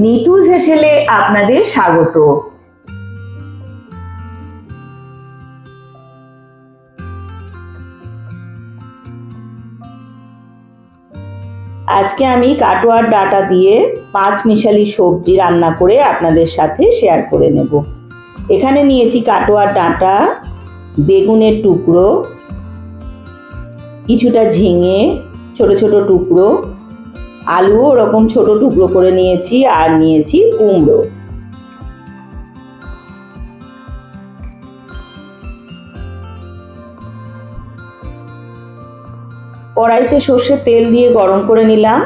নিতুজ হেসেলে আপনাদের স্বাগত। আজকে আমি কাটোয়ার ডাটা দিয়ে পাঁচ মিশালি সবজি রান্না করে আপনাদের সাথে শেয়ার করে নেব। এখানে নিয়েছি কাটোয়ার ডাঁটা, বেগুনের টুকরো, কিছুটা ঝিঙে, ছোট ছোট টুকরো আলুও ওরকম ছোট টুকরো করে নিয়েছি আর নিয়েছি কুমড়ো। কড়াইতে সর্ষের তেল দিয়ে গরম করে নিলাম।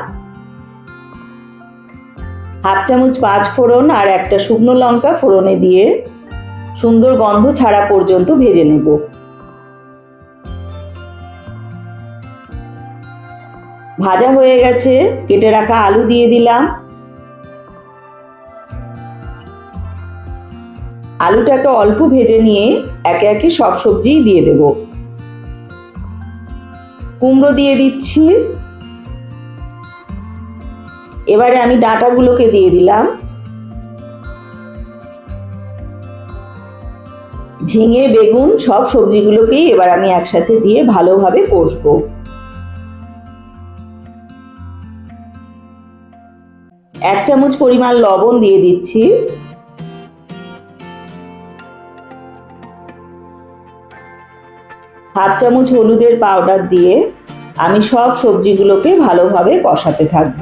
হাফ চামচ পাঁচ ফোড়ন আর একটা শুকনো লঙ্কা ফোড়নে দিয়ে সুন্দর গন্ধ ছাড়া পর্যন্ত ভেজে নেব। ভাজা হয়ে গেছে, কেটে রাখা আলু দিয়ে দিলাম। আলুটাকে অল্প ভেজে নিয়ে একে একে সব সবজিই দিয়ে দেব। কুমড়ো দিয়ে দিচ্ছি। এবারে আমি ডাঁটাগুলোকে দিয়ে দিলাম। ঝিঙে, বেগুন সব সবজিগুলোকেই এবার আমি একসাথে দিয়ে ভালোভাবে কষবো। এক চামচ পরিমাণ লবণ দিয়ে দিচ্ছি। হাফ চামচ হলুদের পাউডার দিয়ে আমি সব সবজিগুলোকে ভালোভাবে কষাতে থাকব।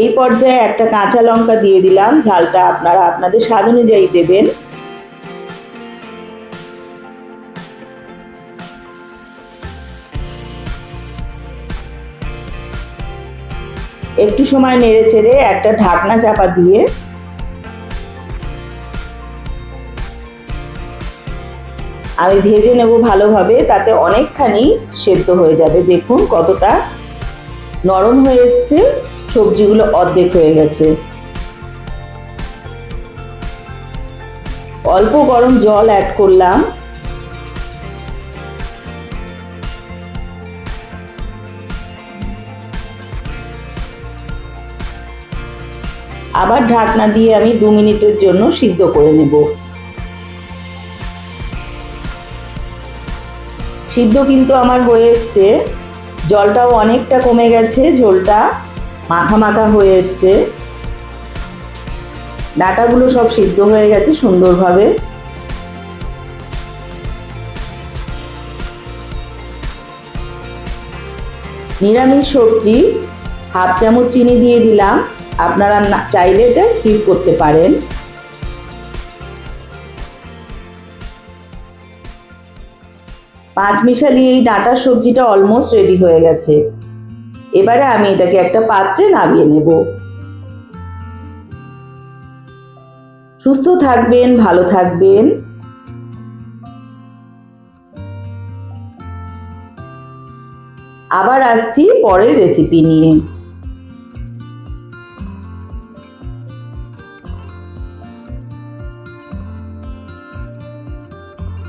এই পর্যায়ে একটা কাঁচা লঙ্কা দিয়ে দিলাম, ঝালটা আপনারা আপনাদের স্বাদ অনুযায়ী দেবেন। একটু সময় নেড়ে চেড়ে একটা ঢাকনা চাপা দিয়ে আমি ভেজে নেব ভালোভাবে, তাতে অনেকখানি সেদ্ধ হয়ে যাবে। দেখুন কতটা নরম হয়ে এসছে, সবজিগুলো অর্ধেক হয়ে গেছে। অল্প গরম জল অ্যাড করলাম। আবার ঢাকনা দিয়ে আমি দু মিনিটের জন্য সিদ্ধ করে নেব। সিদ্ধ কিন্তু আমার হয়ে এসছে। জলটাও অনেকটা কমে গেছে, ঝোলটা মাখা মাখা হয়ে এসছে। ডাটাগুলো সব সিদ্ধ হয়ে গেছে সুন্দরভাবে। নিরামিষ সবজি, হাফ চামচ চিনি দিয়ে দিলাম। আপনারা চাইলে এটা স্কিপ করতে পারেন। পাঁচ মিশালি এই ডাঁটার সবজিটা অলমোস্ট রেডি হয়ে গেছে। এবারে আমি এটাকে একটা পাত্রে নামিয়ে নেব। সুস্থ থাকবেন, ভালো থাকবেন। আবার আসছি পরের রেসিপি নিয়ে।